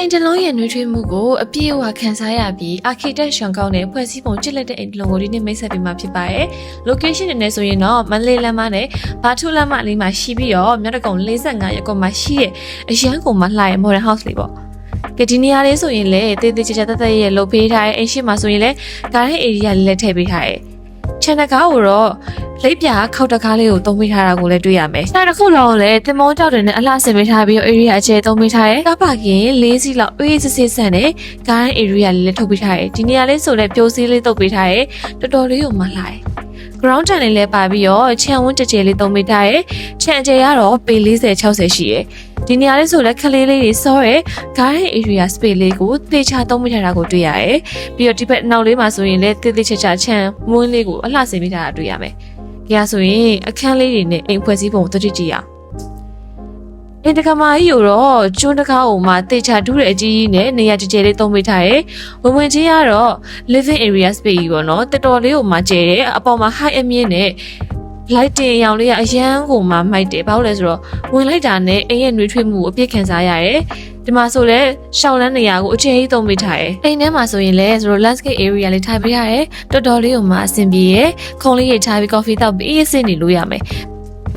အိမ်တစ်လုံးရဲ့နှွေးထွေးမှုကိုအပြည့်အဝခံစားရပြီး architect ရှောင်ကောင်းတဲ့ဖွဲ့စည်းပုံကြစ်လက်တဲ့အိမ်တစ်လုံးကိုဒီနေ့မိတ်ဆက်ပေးမှာဖြစ်ပါတယ်။ location အနေနဲ့ဆိုရင်တော့မန္တလေးလမ်းမနဲ့ဘာထုလမ်းမလေးမှာရှိပြီးတော့မြောက်တကုံ45ရပ်ကွက်မှာရှိတဲ့အရန်ကုန်မှာလှရဲ့ modern house လေးပေါ့။ကဒီနေရာလေးဆိုရင်လည်းတေးသေးချာချာတက်တက်ရဲ့လှုပ်ပေးထားတဲ့အိမ်ရှိမှာဆိုရင်လည်းကားရဲ့ area လေးလည်းထည့်ပေးထားတယ်။ channel ကားကိုတော့ လိပ်ပြာခောက်တကားလေးကိုသုံးပေးထားတာကိုလည်းတွေ့ရမယ်။နောက်တစ်ခုတော့လည်းတင်မောကြောက်တယ်နဲ့အလှဆင်ပေးထားပြီးတော့ area အကျယ်သုံးပေးထားတယ်။ကားပါကင်၄စီးလောက်အေးစစ်စစ်ဆန်တဲ့ကား area လေးလည်းထုတ်ပေးထားတယ်။ဒီနေရာလေးဆိုလည်းပြိုစည်းလေးတုပ်ပေးထားတယ်။တော်တော်လေးကိုမလှတယ်။ ground တန်လေးလည်းပါပြီးတော့ခြံဝန်းတကြဲလေးသုံးပေးထားတယ်။ခြံအကျယ်ကတော့ပေ40 60ရှိရယ်။ဒီနေရာလေးဆိုလည်းခလေးလေးတွေစောရဲဂိုင်း area space လေးကိုသေချာသုံးပေးထားတာကိုတွေ့ရတယ်။ပြီးတော့ဒီဘက်နောက်လေးမှာဆိုရင်လည်းသေသေးချာချာခြံမွန်းလေးကိုအလှဆင်ပေးထားတာတွေ့ရမယ်။ ကြရဆိုရင်အခန်းလေးတွေနဲ့အိမ်ဖွဲ့စည်းပုံကိုသတိကြည့်ရအောင်။အင်တကမာကြီးကိုတော့ကျွန်းတကားကိုမှတေချာတူးတဲ့အကြီးကြီးနဲ့နေရာကြဲကြဲလေးသုံးပေးထားတယ်။ဝင်ဝင်ချင်းကတော့ living area space ကြီးပေါ့နော်။တော်တော်လေးကိုမှကျဲတယ်။အပေါ်မှာ high အမြင့်နဲ့ light တင်ရောင်လေးကအရန်ကိုမှမိုက်တယ်ဘာလို့လဲဆိုတော့ဝင်လိုက်တာနဲ့အိမ်ရဲ့နှွေးထွေးမှုကိုအပြည့်ခံစားရတယ်ဒီမှာဆိုလဲရှောင်းလန်းနေရာကိုအခြေကြီးသုံးပေးထားတယ်အိမ်ထဲမှာဆိုရင်လဲဆိုတော့ landscape area လေးထားပေးရတယ်တော်တော်လေးကိုမှအဆင်ပြေရယ်ခုံလေးရိတ်ထားပြီး coffee တောက်ပြီးအေးစစ်နေလို့ရမယ်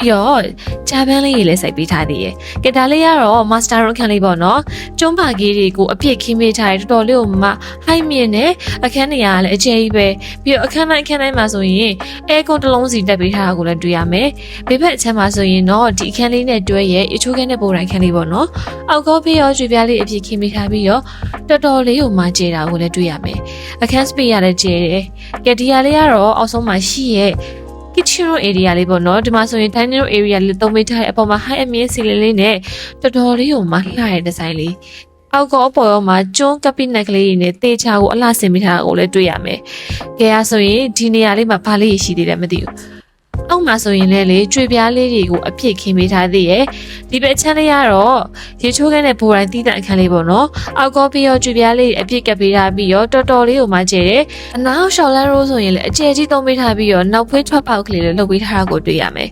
ပြီးတော့ဂျာပန်လေးရေလည်းစိုက်ပေးထားသေးရယ်ကဲဒါလေးကတော့ master room ခန်းလေးပေါ့နော်ကျွန်းပါကြီးတွေကိုအပြည့်ခင်းပေးထားတယ်တော်တော်လေးကိုမှ high မြင့်နဲ့အခန်းနေရာကလည်းအခြေကြီးပဲပြီးတော့အခန်းတိုင်းအခန်းတိုင်းမှာဆိုရင် air con တစ်လုံးစီတက်ပေးထားတာကိုလည်းတွေ့ရမယ်ဘေးဘက်အချက်မှာဆိုရင်တော့ဒီအခန်းလေးနဲ့တွဲရဲ့အချိုးခန်းနဲ့ပုံတိုင်းခန်းလေးပေါ့နော်အောက်ကောဖေးရောကျွေပြားလေးအပြည့်ခင်းပေးထားပြီးတော့တော်တော်လေးကိုမှကျေတာကိုလည်းတွေ့ရမယ်အခန်း space ရလည်းကျေတယ်ကဲဒီဟာလေးကတော့အောက်ဆုံးမှာရှိရဲ့ kitchen room area လေးပေါ့နော်ဒီမှာဆိုရင် dining room area လေးသုံးပေးထားတဲ့အပေါ်မှာ high အမြင့်စီလေးလေးနဲ့တော်တော်လေးကိုမှလှရတဲ့ဒီဇိုင်းလေးအောက်ကောအပေါ်ရောမှာကျွန်းကပိနက်ကလေးတွေနဲ့တေချာကိုအလှဆင်ပေးထားတာကိုလည်းတွေ့ရမယ်။ကဲအားဆိုရင်ဒီနေရာလေးမှာဘာလေးရှိသေးတယ်မသိဘူး။ အောက်မှာဆိုရင်လည်းလေကြွေပြားလေးတွေကိုအပြည့်ခင်းပေးထားသေးရဲ့ဒီဘက်ချမ်းလေးကတော့ရေချိုးခန်းနဲ့ဘိုးတိုင်းတီးတဲ့အခန်းလေးပေါ့နော်အောက်ကောပြီးတော့ကြွေပြားလေးတွေအပြည့်ကပ်ပေးထားပြီးတော့တော်တော်လေးကိုမှကျဲတယ်အနောက်ရှော်လန်းရိုးဆိုရင်လည်းအကျယ်ကြီးသုံးပေးထားပြီးတော့နောက်ဖွေးထွက်ပေါက်ကလေးလည်းလုပ်ပေးထားတာကိုတွေ့ရမယ်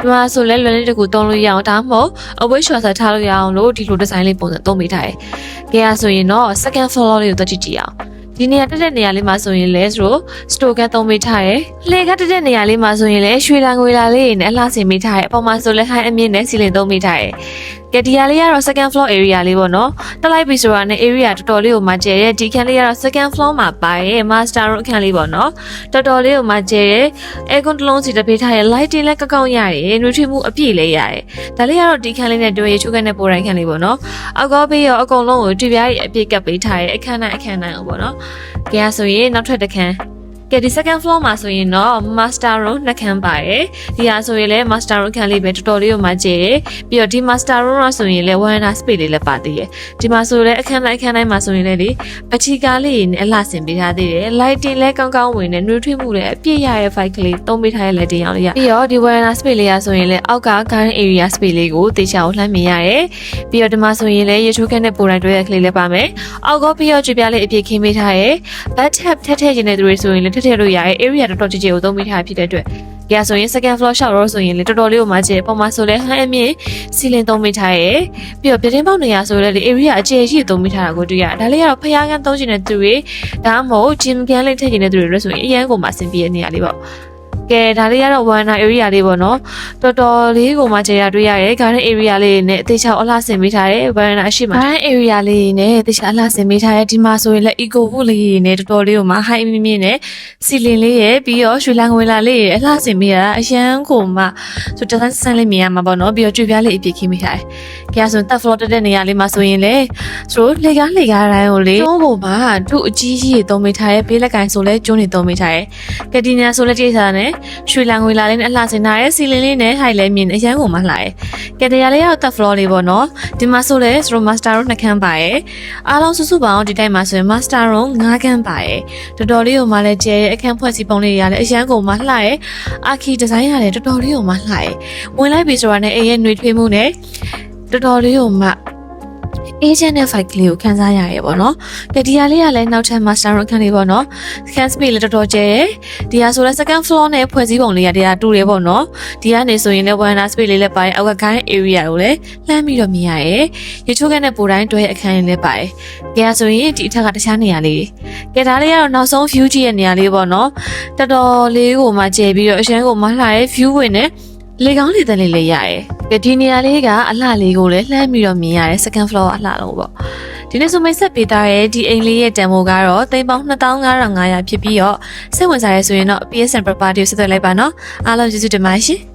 ဒီမှာဆိုလဲလွယ်လေးတကူတုံးလို့ရအောင်ဒါမှမဟုတ်အဝိရှော်ဆက်ထားလို့ရအောင်လို့ဒီလိုဒီဇိုင်းလေးပုံစံသုံးပေးထားတယ်။ကြရဆိုရင်တော့ second floor လေးကိုတွက်ကြည့်ကြည့်အောင်။ ဒီနေရာတက်တဲ့နေရာလေးမှာဆိုရင်လဲဆိုတော့ store ကသုံးပေးထားတယ်။လှေကတက်တဲ့နေရာလေးမှာဆိုရင်လဲရွှေလာငွေလာလေးနဲ့အလှဆင်ပေးထားတယ်။အပေါ်မှာဆိုလဲ high အမြင့်နဲ့စီလင်သုံးပေးထားတယ်။ ကဲဒီဟာလေးကတော့ second floor area လေးပေါ့နော်။တက်လိုက်ပြီဆိုတာနဲ့ area တော်တော်လေးကိုမှကျဲတဲ့ဒီခန်းလေးကတော့ second floor မှာပါရဲ့ master room အခန်းလေးပေါ့နော်။တော်တော်လေးကိုမှကျဲတဲ့ aircon တစ်လုံးစီတပေးထားရဲ့ lighting လည်းကောက်ကောက်ရတယ်။နှွေးထွေးမှုအပြည့်လေးရတယ်။ဒါလေးကတော့ဒီခန်းလေးနဲ့တွဲရချိုးခန်းနဲ့ပိုတိုင်းခန်းလေးပေါ့နော်။အောက်ကောပေးရောအကုန်လုံးကိုတွေ့ပြားရဲ့အပြည့်ကပ်ပေးထားရဲ့အခန်းတိုင်းအခန်းတိုင်းအောင်ပေါ့နော်။ကြရဆိုရင်နောက်ထပ်တစ်ခန်း ကဲဒီ second floor မှာဆိုရင်တော့ master room နှစ်ခန်းပါတယ်ဒီဟာဆိုရင်လည်း master room ခန်းလေးပဲတော်တော်လေးကိုမှကျတယ်ပြီးတော့ဒီ master room ကဆိုရင်လည်း one space လေးလည်းပါသေးတယ်ဒီမှာဆိုလည်းအခန်းတိုင်းအခန်းတိုင်းမှာဆိုရင်လည်းလေပချီကားလေးနဲ့အလှဆင်ပေးထားသေးတယ် lighting လည်းကောင်းကောင်းဝင်နေနှွေးထွေးမှုလည်းအပြည့်ရရဲ့ fight ကလေးသုံးပေးထားတဲ့ lighting အောင်လေးရပြီးတော့ဒီ one space လေးရဆိုရင်လည်းအောက်က garden area space လေးကိုတေချာကိုလှမ်းမြင်ရတယ်ပြီးတော့ဒီမှာဆိုရင်လည်းရေချိုးခန်းနဲ့ပိုတိုင်းတွဲရကလေးလည်းပါမယ်အောက်ကပြီးတော့ကြွပြလေးအပြည့်ခင်းပေးထားရဲ့ bat tap ထက်ထည့်ခြင်းတဲ့သူတွေဆိုရင်လည်းထည့်ထည့်လို့ရတယ် area တော်တော်ကြည်ကြည်ကိုသုံးပေးထားဖြစ်တဲ့အတွက်ကြရဆိုရင် second floor shop ရောဆိုရင်လေတော်တော်လေးကိုမှကျပုံမှန်ဆိုလဲဟန်အမြင့်စီလင်သုံးပေးထားရဲ့ပြီးတော့ပြတင်းပေါက်နေရဆိုလဲဒီ area အကျယ်ကြီးသုံးပေးထားတာကိုတွေ့ရဒါလေးကတော့ဖျားကန်းသုံးခြင်းတဲ့သူတွေဒါမှမဟုတ် gym ကန်လေးထည့်ခြင်းတဲ့သူတွေလည်းဆိုရင်အရန်ကိုမှအဆင်ပြေတဲ့နေရာလေးပေါ့ ကဲဒါလေးကတော့ one area လေးပေါ့နော်တော်တော်လေးကိုမှခြေရတွေ့ရတယ် garden area လေးနဲ့အသေးချောက်အလှဆင်ပေးထားတယ် one အရှိမ garden area လေးနဲ့အသေးချောက်အလှဆင်ပေးထားတယ်ဒီမှာဆိုရင်လည်း eco book လေးနဲ့တော်တော်လေးကိုမှ high မြင့်မြင့်နဲ့စီလင်လေးရဲ့ပြီးတော့ရွှေလန်းငွေလာလေးရဲ့အလှဆင်ပေးရတာအရန်ကိုမှဆိုတန်းဆန်းလေးမြင်ရမှာပေါ့နော်ပြီးတော့ကြွေပြားလေးအပြည့်ခင်းပေးထားတယ်ကြရဆိုတက် floor တက်တဲ့နေရာလေးမှာဆိုရင်လေဆိုတော့လေကားလေကားတိုင်းကိုလေကျွန်းပေါ်မှာသူ့အကြီးကြီးတွေသုံးပေးထားရဲ့ဘေးလက်ကင်ဆိုလဲကျွန်းတွေသုံးပေးထားရဲ့ကက်တီနီယာဆိုလဲတိကျတာနဲ့ရွှေလန်ငွေလာလေးနဲ့အလှဆင်ထားရဲ့စီလင်လေးနဲ့ဟိုက်လဲမြင်အရန်ကိုမှလှရဲ့ကက်တရာလေးရောက်တက် floor လေးပေါ့နော်ဒီမှာဆိုလဲဆိုတော့ master room နှစ်ခန်းပါရဲ့အားလုံးစုစုပေါင်းဒီတိုင်းမှာဆိုရင် master room ၅ခန်းပါရဲ့တော်တော်လေးကိုမှလဲကျဲရဲ့အခန်းဖွဲ့စည်းပုံလေးတွေကလည်းအရန်ကိုမှလှရဲ့အာခီဒီဇိုင်းကလည်းတော်တော်လေးကိုမှလှရဲ့ဝင်လိုက်ပြီဆိုတာနဲ့အိမ်ရဲ့နှွေထွေးမှုနဲ့တော်တော်လေးကိုမှ agent နဲ့ fight ကလေးကိုခန်းစားရရဲပေါ့နော်။ကဲဒီဟာလေးကလည်းနောက်ထပ် master room ခန်းလေးပေါ့နော်။ scan space လည်းတော်တော်ကျဲတယ်။ဒီဟာဆိုလည်း second floor နဲ့ဖွဲ့စည်းပုံလေးကတရားတူတယ်ပေါ့နော်။ဒီကနေဆိုရင်လည်း veranda space လေးလည်းပါတယ်။အောက်က garden area ကိုလည်းလှမ်းပြီးတော့မြင်ရတယ်။ရေချိုးခန်းနဲ့ပိုတိုင်းတွဲအခန်းလေးလည်းပါတယ်။ကဲဒါဆိုရင်ဒီအထက်ကတခြားနေရာလေး။ကဲဒါလေးကတော့နောက်ဆုံး view ကြည့်ရဲ့နေရာလေးပေါ့နော်။တော်တော်လေးကိုမှကျဲပြီးတော့အရှမ်းကိုမလှရဲ့ view ဝင်နဲ့ လေကောင်းလေတန်းလေးလည်းရရဲ။ကဲဒီနေရာလေးကအလှလေးကိုလည်းလှမ်းပြီးတော့မြင်ရတယ် second floor အလှလုံးပေါ့။ဒီနေ့ဆိုမိတ်ဆက်ပေးတာရဲ့ဒီအိမ်လေးရဲ့တန်ဖိုးကတော့သိန်းပေါင်း2500ဖြစ်ပြီးတော့စိတ်ဝင်စားရဲဆိုရင်တော့ PSN property ကိုဆက်သွယ်လိုက်ပါနော်။အားလုံးကျေးဇူးတင်ပါတယ်ရှင်။